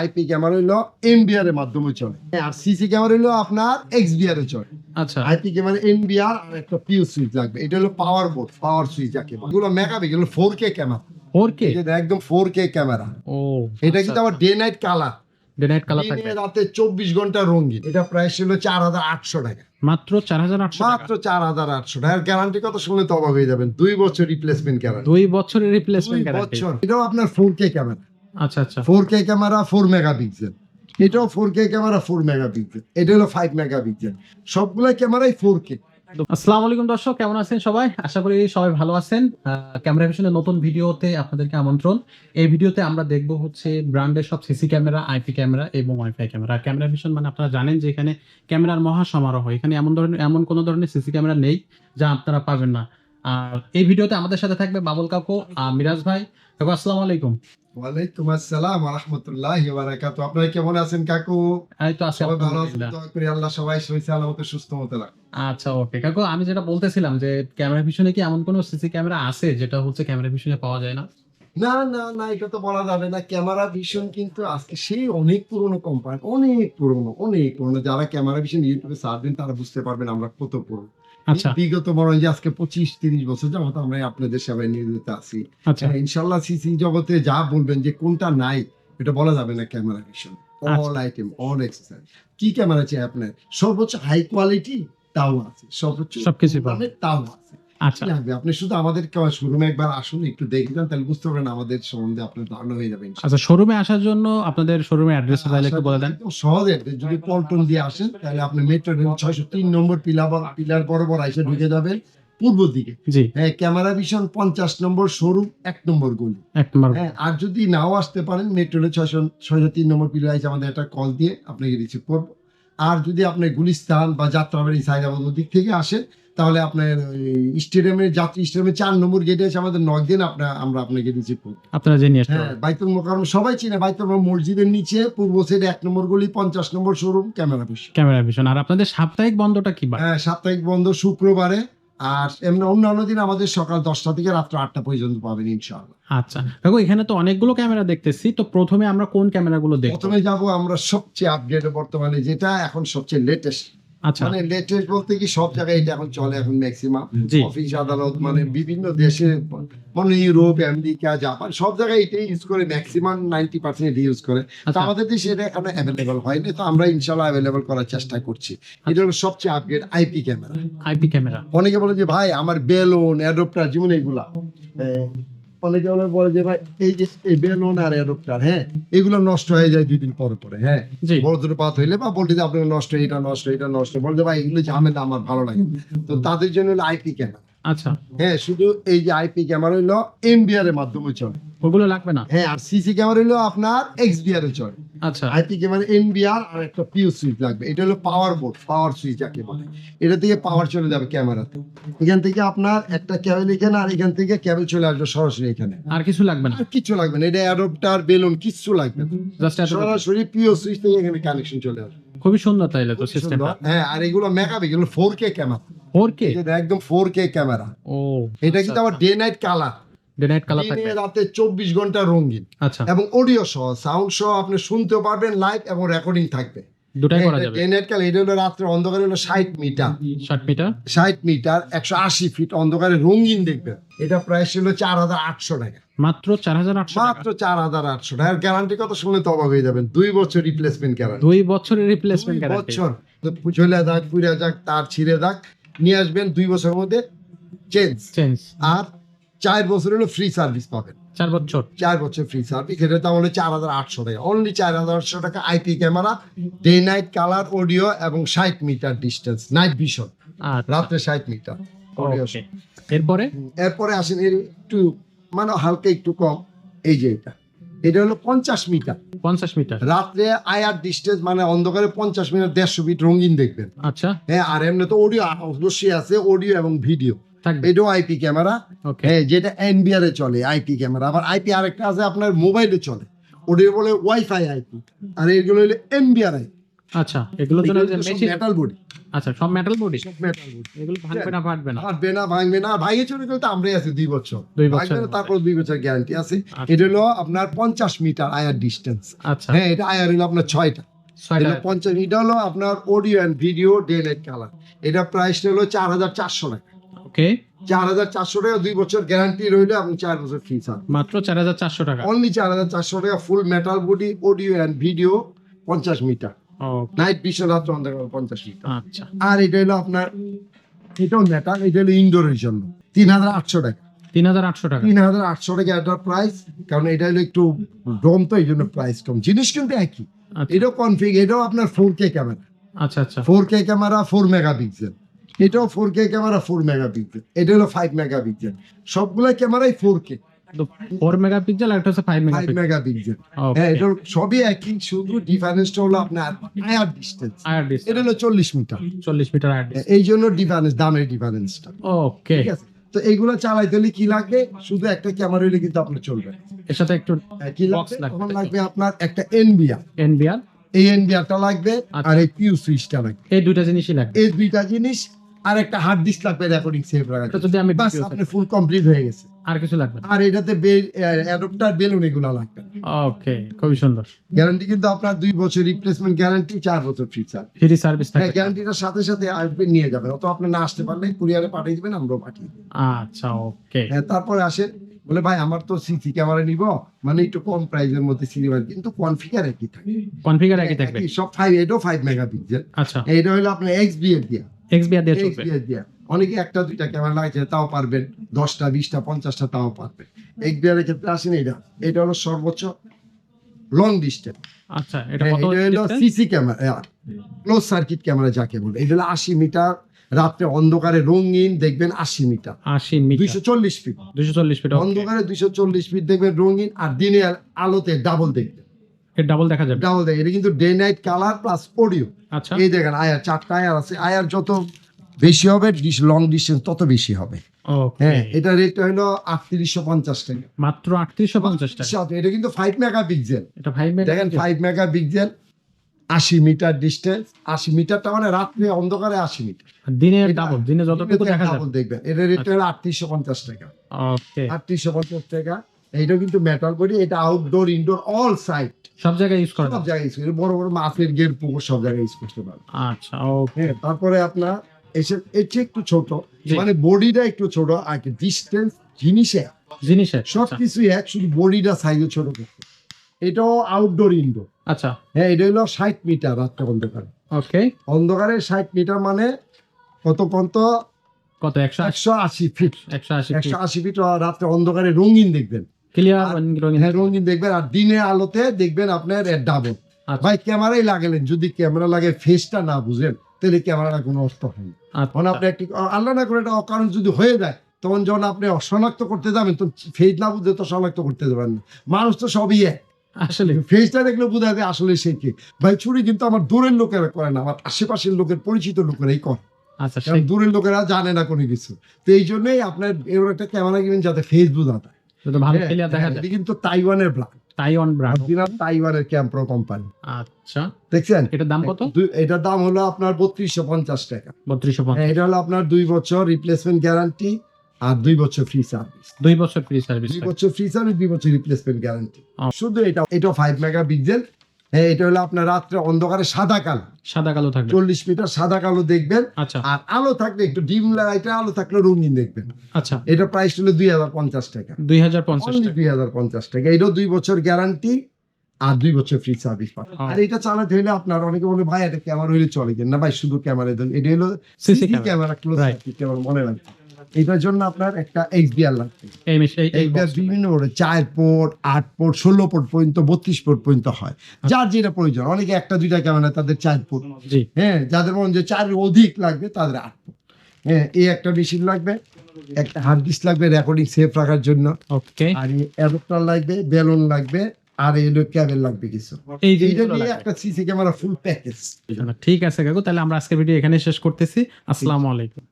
IP camera হইল NBR এর মাধ্যমে চলে। আর সিসি ক্যামেরা হইল আপনার এক্সবিআর এ চলে। আচ্ছা। আইপি ক্যামেরা এনবিআর আর একটা পিউ সুইচ লাগবে। এটা হলো পাওয়ার বোর্ড পাওয়ার সুইচ যাকে বলে। এগুলো মেগাপিক্সেল এগুলো four K camera four K এটা একদম ফোর কে ক্যামেরা ও এটা কিন্তু আবার day night colour day night colour থাকবে। রাতে চব্বিশ ঘণ্টা রঙিন। এটা চার হাজার আটশো টাকা। মাত্র চার হাজার আটশো মাত্র চার হাজার আটশো টাকার গ্যারান্টি কত শুনলে তো অবাক হয়ে যাবেন। দুই বছর রিপ্লেসমেন্ট গ্যারান্টি দুই বছরের রিপ্লেসমেন্ট গ্যারান্টি বছর। এটাও আপনার ফোর কে ক্যামেরা আচ্ছা আচ্ছা। Four K camera four megapixel এটাও four K camera four megapixel এটা হলো ফাইভ মেগাপিক্সেল সবগুলো ক্যামেরাই ফোর কে আসসালামু আলাইকুম দর্শক কেমন আছেন সবাই? আশা করি সবাই ভালো আছেন। ক্যামেরা ভিশনের নতুন ভিডিওতে আপনাদেরকে আমন্ত্রণ। এই ভিডিওতে আমরা দেখব হচ্ছে ব্র্যান্ডের সব সিসি ক্যামেরা আইপি ক্যামেরা এবং ওয়াইফাই ক্যামেরা। ক্যামেরা ভিশন মানে আপনারা জানেন যে এখানে ক্যামেরার মহা সমারোহ এখানে এমন ধরনের এমন কোনো ধরনের সিসি ক্যামেরা নেই যা আপনারা পাবেন না। আর এই ভিডিওতে আমাদের সাথে থাকবে বাবুল কাকু আর মিরাজ ভাই। কাকু আসসালামু আলাইকুম। ওয়ালাইকুম আসসালাম রহমতুল্লাহ বারাকাতু আপনারা কেমন আছেন কাকু? এই তো আছি আলহামদুলিল্লাহ। করি আল্লাহ সবাই সহিত আলামতে সুস্থ রাখুন আচ্ছা ওকে। কাকু আমি যেটা বলতেছিলাম যে ক্যামেরা ভিশনে কি এমন কোনো সিসি ক্যামেরা আছে যেটা হচ্ছে ক্যামেরা ভিশনে পাওয়া যায় না? না না না এটা তো বলা যাবে না। ক্যামেরা ভিশন কিন্তু আজকে সেই অনেক পুরনো কোম্পানি অনেক পুরনো অনেক পুরনো। যারা ক্যামেরা ভিশন ইউটিউবে সার্চ দেন তারা বুঝতে পারবেন আমরা কত পুরনো। বিগত বড় যে আজকে পঁচিশ তিরিশ বছর যাবত আমরা আপনাদের সেবায় নিয়োজিত আছি। আচ্ছা। হ্যাঁ, ইনশাল্লাহ সিসি জগতে যা বলবেন যে কোনটা নাই এটা বলা যাবে না ক্যামেরা আচ্ছা। অল আইটেম অল এক্সারসাইজ কি ক্যামেরা চাই আপনার? সর্বোচ্চ হাই কোয়ালিটি তাও আছে সর্বোচ্চ সবকিছু। তাও আছে। আচ্ছা। লাগবে আপনি শুধু আমাদের শোরুমে একবার আসুন একটু দেখে যান তাহলে বুঝতে পারবেন আমাদের সম্বন্ধে আপনার ধারণা হয়ে যাবে আচ্ছা শোরুমে আসার জন্য আপনাদের শোরুমের অ্যাড্রেস তাহলে একটু বলে দেন। সহজ address, যদি পল্টন দিয়ে আসেন তাহলে আপনি মেট্রো রেল ছয়শো তিন নম্বর পিলার পিলার বরাবর এসে ঢুকে যাবেন পূর্ব দিকে। হ্যাঁ ক্যামেরা ভিশন পঞ্চাশ নম্বর শোরুম এক নম্বর গলি। নম্বর হ্যাঁ আর যদি নাও আসতে পারেন মেট্রো রেল ছয়শো ছয়শো তিন নম্বর পিলার আমাদের একটা কল দিয়ে আপনাকে রিসিভ করব। আর যদি আপনি গুলিস্তান বা যাত্রাবাড়ি সাইদাবাদ দিক থেকে আসেন তাহলে আপনার স্টেডিয়ামের যাত্রী স্টেডিয়ামের চার নম্বর গেটে আছে আমাদের নয় দিন আপনার আমরা আপনাকে রিসিভ করব। আপনারা জেনে হ্যাঁ বাইতুল মোকারম সবাই চিনে বাইতুল মসজিদের নিচে পূর্ব সাইডে এক নম্বর গলি পঞ্চাশ নম্বর showroom camera vision camera vision আর আপনাদের সাপ্তাহিক বন্ধটা কি হ্যাঁ সাপ্তাহিক বন্ধ শুক্রবারে। আর এমনি অন্যান্য দিন আমাদের সকাল দশটা থেকে রাত্র আটটা পর্যন্ত পাবেন ইনশাআল্লাহ। আচ্ছা। দেখো এখানে তো অনেকগুলো ক্যামেরা দেখতেছি তো প্রথমে আমরা কোন ক্যামেরাগুলো দেখব? প্রথমে যাব আমরা সবচেয়ে আপডেট বর্তমানে যেটা এখন সবচেয়ে লেটেস্ট মানে লেটেস্ট বলতে কি সব জায়গায় এটা এখন চলে এখন ম্যাক্সিমাম অফিস আদালত মানে বিভিন্ন দেশে মানে ইউরোপ আমেরিকা জাপান সব জায়গায় এটাই ইউজ করে ম্যাক্সিমাম নাইনটি পার্সেন্ট ইউজ করে। তো আচ্ছা। আমাদের দেশে এটা এখনও অ্যাভেলেবল হয়নি তো আমরা ইনশাল্লাহ অ্যাভেলেবল করার চেষ্টা করছি। এটা হলো সবচেয়ে upgrade IP camera IP camera অনেকে বলে যে ভাই আমার বেলুন অ্যাডপ্টার যেমন এইগুলা হ্যাঁ, অনেকে অনেক বলে যে ভাই এই যে এই বেলুন আর অ্যাডপ্টার হ্যাঁ এগুলো নষ্ট হয়ে যায় দুই দিন পরে পরে হ্যাঁ বজ্রপাত হইলে বা বলতে যে আপনার নষ্ট এটা নষ্ট এটা নষ্ট। বলতে ভাই এগুলো ঝামেলা আমার ভালো লাগে তো তাদের জন্য আইপি ক্যামেরা। আচ্ছা। হ্যাঁ শুধু এই যে আইপি ক্যামেরা হইল এমবিআর এর মাধ্যমে চলে। ওগুলো লাগবে না? হ্যাঁ আর সিসি ক্যামেরা হইল আপনার এক্সবিআর এ চলে। আচ্ছা। আইপি ক্যামেরা এনবিআর আর একটা পিউ সুইচ লাগবে। এটা হলো পাওয়ার বোর্ড পাওয়ার সুইচ যাকে বলে। এটা থেকে পাওয়ার চলে যাবে ক্যামেরাতে এখান থেকে আপনার একটা ক্যাবেল এখানে আর এখান থেকে ক্যাবেল চলে আসবে সরাসরি এখানে। আর কিছু লাগবে না? আর কিচ্ছু লাগবে না। এটা অ্যাডপ্টার বেলুন কিচ্ছু লাগবে না। সরাসরি পিও সুইচ থেকে এখানে কানেকশন চলে আসবে। খুবই সুন্দর তাইলে তো। সিস্টেমটা হ্যাঁ আর এগুলো মেগাপিক্সেল এগুলো four K camera four K এটা একদম ফোর কে ক্যামেরা ও এটা কিন্তু আবার day night colour day night colour থাকবে। রাতে চব্বিশ ঘণ্টা রঙিন। আচ্ছা। এবং অডিও সহ সাউন্ড সহ আপনি শুনতেও পারবেন লাইভ এবং রেকর্ডিং থাকবে। দুটাই করা যাবে। ডে নাইট কাল এটা হলো রাত্রে অন্ধকারে হলো ষাট মিটার। ষাট মিটার? ষাট মিটার একশো আশি ফিট অন্ধকারে রঙিন দেখবেন এটা প্রাইস ছিল চার হাজার আটশো টাকা। মাত্র চার হাজার আটশো মাত্র চার হাজার আটশো টাকার গ্যারান্টি কত শুনলে তো অবাক হয়ে যাবেন। দুই বছর রিপ্লেসমেন্ট গ্যারান্টি দুই বছরের রিপ্লেসমেন্ট গ্যারান্টি বছর। চলে যাক পুড়ে যাক তার ছিঁড়ে যাক। নিয়ে আসবেন দুই বছরের মধ্যে চেঞ্জ চেঞ্জ আর চার বছর হলো ফ্রি সার্ভিস পাবেন। চার বছর। চার বছর ফ্রি সার্ভিস এটা দাম হলো চার হাজার আটশো টাকা। অনলি চার হাজার আটশো টাকা IP camera day night colour audio এবং ষাট মিটার ডিস্টেন্স নাইট ভিশন আর রাত্রে ষাট মিটার এরপরে? এরপরে আসেন এর একটু মানে হালকা একটু কম এই যে এটা। এটা হলো পঞ্চাশ মিটার। পঞ্চাশ মিটার। রাত্রে আয়ার ডিস্টেন্স মানে অন্ধকারে পঞ্চাশ মিটার দেড়শো ফিট রঙিন দেখবেন। আচ্ছা। হ্যাঁ আর এমনি তো অডিও অবশ্যই আছে অডিও এবং ভিডিও এটাও আইপি ক্যামেরা হ্যাঁ যেটা এনবিআর এ চলে আইপি ক্যামেরা আবার আইপি আরেকটা আছে আপনার মোবাইলে চলে। ওটা বলে ওয়াইফাই আইপি আর এগুলো হলো এনবিআর আইপি আচ্ছা মেশিন মেটাল বডি আচ্ছা সব মেটাল বডি সব মেটাল বডি এগুলো ভাঙবে না ফাটবে না। হাঁটবে না ভাঙবে না। ভাঙে চলে গেলে তো আমরাই আছি দুই বছর। দুই বছর তারপর দুই বছর গ্যারান্টি আছে। আচ্ছা। এটা হলো আপনার পঞ্চাশ মিটার আয়ার ডিস্টেন্স আচ্ছা। হ্যাঁ এটা আয়ার হলো আপনার ছয়টা। পঞ্চাশ এটা হলো আপনার audio and video day light colour এটা প্রাইস হলো চার হাজার চারশো টাকা। ওকে চার হাজার চারশো টাকা দুই বছর গ্যারান্টি রইলে আপনি চার বছর ফ্রি চান মাত্র চার হাজার চারশো টাকা। অনলি চার হাজার চারশো টাকা full metal body audio and video পঞ্চাশ মিটার নাইট ভিশন রাত্র অন্ধকার পঞ্চাশ আচ্ছা। আর এটা হলো আপনার এটাও মেটাল এটা হলো ইনডোরের জন্য তিন হাজার আটশো টাকা। তিন হাজার আটশো টাকা। তিন হাজার আটশো টাকা এটার প্রাইস কারণ এটা হলো একটু ডোম তো এই জন্য প্রাইস কম। জিনিস কিন্তু একই। আচ্ছা। এটাও কনফিগ এটাও আপনার ফোর কে ক্যামেরা আচ্ছা আচ্ছা। Four K camera four megapixel এটাও four K camera four megapixel এটা হলো ফাইভ মেগা পিক্সেল সবগুলো ক্যামেরাই ফোর কে ফোর মেগাপিক্সেল আর একটা হচ্ছে ফাইভ ফাইভ মেগাপিক্সেল হ্যাঁ এটা সবই একই শুধু ডিফারেন্সটা হলো আপনার আয়ার ডিস্টেন্স আয়ার এটা হলো চল্লিশ মিটার। চল্লিশ মিটার আয়ার এই জন্য ডিফারেন্স দামের ডিফারেন্সটা ওকে ঠিক আছে? তো এইগুলো চালাইতে হলে কি লাগবে? শুধু একটা ক্যামেরা হলে কিন্তু আপনার চলবে। এর সাথে একটু হ্যাঁ, কি Box লাগবে। লাগবে। তখন লাগবে আপনার একটা এনবিআর এনবিআর এই এনবিআরটা লাগবে আচ্ছা। আর এই পিউ সুইচটা লাগবে। এই দুইটা জিনিসই লাগবে। এই দুইটা জিনিস আর একটা হার্ড ডিস্ক লাগবে রেকর্ডিং সেভ রাখার যদি আমি বাস আপনার ফুল কমপ্লিট হয়ে গেছে। আর কিছু লাগবে আর এটাতে অ্যাডপ্টার বেলুন এগুলো লাগবে ওকে খুবই সুন্দর। গ্যারান্টি কিন্তু আপনার দুই বছর রিপ্লেসমেন্ট গ্যারান্টি চার বছর ফ্রি চার্জ ফ্রি সার্ভিস থাকে। গ্যারান্টিটার সাথে সাথে আসবেন নিয়ে যাবেন। অত আপনি না আসতে পারলে কুরিয়ারে পাঠিয়ে দিবেন আমরাও পাঠিয়ে দেবো আচ্ছা ওকে। হ্যাঁ তারপরে আসেন বলে ভাই আমার তো সিসি ক্যামেরা নিব মানে একটু কম প্রাইসের মধ্যে সিনেমা কিন্তু কনফিগার একই থাকে। কনফিগার একই থাকবে। সব ফাইভ এটাও ফাইভ মেগা পিক্সেল আচ্ছা। এটা হলো আপনার এক্স বি এর দিয়া। এক্স চলবে। দিয়া। অনেকে একটা দুইটা ক্যামেরা লাগছে তাও পারবেন। দশটা বিশটা পঞ্চাশটা তাও পারবেন। এক বি ক্ষেত্রে আসেন এটা এটা হলো সর্বোচ্চ লং ডিস্টেন্স আচ্ছা এটা হলো CC camera close circuit camera যাকে বলে। এটা হলো আশি মিটার রাত্রে অন্ধকারে রঙিন দেখবেন আশি মিটার। আশি মিটার। দুইশো চল্লিশ ফিট দুশো চল্লিশ ফিট অন্ধকারে দুইশো চল্লিশ ফিট দেখবেন রঙিন আর দিনে আলোতে ডাবল দেখবেন। ডাবল দেখা যাবে। ডাবল দেখবেন। এটা কিন্তু day night colour plus audio আচ্ছা। এই দেখেন আয়ার চারটা আয়ার আছে। আয়ার যত বেশি হবে লং ডিস্টেন্স তত বেশি হবে। হ্যাঁ এটা রেট হলো আটত্রিশশো পঞ্চাশ টাকা। মাত্র আটত্রিশশো পঞ্চাশ টাকা? এটা কিন্তু ফাইভ মেগা পিক্সেল এটা ফাইভ দেখেন ফাইভ মেগা পিক্সেল আশি মিটার ডিস্টেন্স আশি মিটারটা মানে রাত্রে অন্ধকারে আশি মিটার। দিনের ডাবল দিনে যতটুকু দেখা যাবে। দেখবেন। এটা রেট হলো আটত্রিশশো পঞ্চাশ টাকা। ওকে আটত্রিশশো পঞ্চাশ টাকা এইটাও কিন্তু মেটাল বডি এটা আউটডোর ইনডোর অল সাইড সব জায়গায় ইউজ করা সব জায়গায় ইউজ করে। বড় বড় মাছের গের পুকুর সব জায়গায় ইউজ করতে পারবে আচ্ছা ওকে হ্যাঁ তারপরে আপনার এসে এটা একটু ছোট। মানে বডিটা একটু ছোট আর ডিস্টেন্স জিনিসে। জিনিসের সব কিছুই এক শুধু বডিটা সাইজে ছোট করতে। এটাও আউটডোর ইনডোর আচ্ছা। হ্যাঁ এটা হলো ষাট মিটার রাত্রে অন্ধকারে। ওকে। অন্ধকারে ষাট মিটার মানে কত কত কত একশো একশো আশি ফিট একশো আশি একশো আশি ফিট রাত্রে অন্ধকারে রঙিন দেখবেন। ক্লিয়ার রঙিন হ্যাঁ রঙিন দেখবেন। আর দিনের আলোতে দেখবেন আপনার ডাবল আচ্ছা। ভাই ক্যামেরাই লাগালেন। যদি ক্যামেরা লাগে ফেসটা না বুঝেন। তাহলে ক্যামেরাটা কোনো অর্থ হয় না তখন আপনি একটি আল্লাহ না করে একটা অকারণ যদি হয়ে যায় তখন যখন আপনি শনাক্ত করতে যাবেন তো ফেস না বুঝে তো শনাক্ত করতে যাবেন না। মানুষ তো সবই এক। আসলে। ফেসটা দেখলে বোঝা যায় আসলে সে কি। ভাই চুরি কিন্তু আমার দূরের লোকেরা করে না আমার আশেপাশের লোকের পরিচিত লোকেরাই করে। আচ্ছা কারণ দূরের লোকেরা জানে না কোনো কিছু। তো এই জন্যই আপনার এরকম একটা ক্যামেরা কিনবেন যাতে ফেস বোঝা যায়। ভালো হ্যাঁ, হ্যাঁ, যায়। এটি কিন্তু তাইওয়ানের ব্র্যান্ড তাইওয়ান ব্র্যান্ড অরিজিনাল তাইওয়ানের ক্যাম্প্রো কোম্পানি আচ্ছা। দেখছেন? এটার দাম কত? এটার দাম হলো আপনার বত্রিশশো পঞ্চাশ টাকা। বত্রিশশো হ্যাঁ, পঞ্চাশ এটা হলো আপনার দুই বছর রিপ্লেসমেন্ট গ্যারান্টি আর দুই বছর ফ্রি সার্ভিস দুই বছর ফ্রি সার্ভিস দুই বছর ফ্রি সার্ভিস দুই বছর রিপ্লেসমেন্ট গ্যারান্টি শুধু এটা এটা ফাইভ মেগা পিক্সেল হ্যাঁ এটা হলো আপনার রাত্রে অন্ধকারে সাদা কালো। সাদা কালো থাকবে। চল্লিশ মিটার সাদা কালো দেখবেন। আচ্ছা। আর আলো থাকলে একটু ডিম লাইটে আলো থাকলে রঙিন দেখবেন। আচ্ছা। এটা প্রাইস হলো দুই হাজার পঞ্চাশ টাকা। দুই হাজার পঞ্চাশ টাকা। দুই হাজার পঞ্চাশ টাকা। এটাও দুই বছর গ্যারান্টি আর দুই বছর ফ্রি সার্ভিস পাবেন। আর এটা চালাতে হলে আপনার অনেকে বলে ভাই এটা ক্যামেরা হলে চলে না ভাই শুধু ক্যামেরা দেন। এটা হলো CC camera. Camera close camera মনে রাখবেন। এটার জন্য আপনার একটা এইচডিআর লাগবে। বিভিন্ন চার পোর্ট আট পোর্ট ষোলো পোর্ট পর্যন্ত বত্রিশ পোর্ট পর্যন্ত হয়। যার যেটা প্রয়োজন অনেকে একটা দুইটা ক্যামেরা তাদের চার পোর্ট হ্যাঁ যাদের মনে যে চার অধিক লাগবে তাদের আট পোর্ট হ্যাঁ এই একটা মেশিন লাগবে একটা হার্ড ডিস্ক লাগবে রেকর্ডিং সেফ রাখার জন্য। আর অ্যাডপ্টার লাগবে বেলুন লাগবে আর এলো ক্যাবেল লাগবে কিছু। এই নিয়ে একটা সিসি ক্যামেরা ফুল প্যাকেজ ঠিক আছে কাকু তাহলে আমরা আজকের ভিডিও এখানে শেষ করতেছি। আসসালামু আলাইকুম।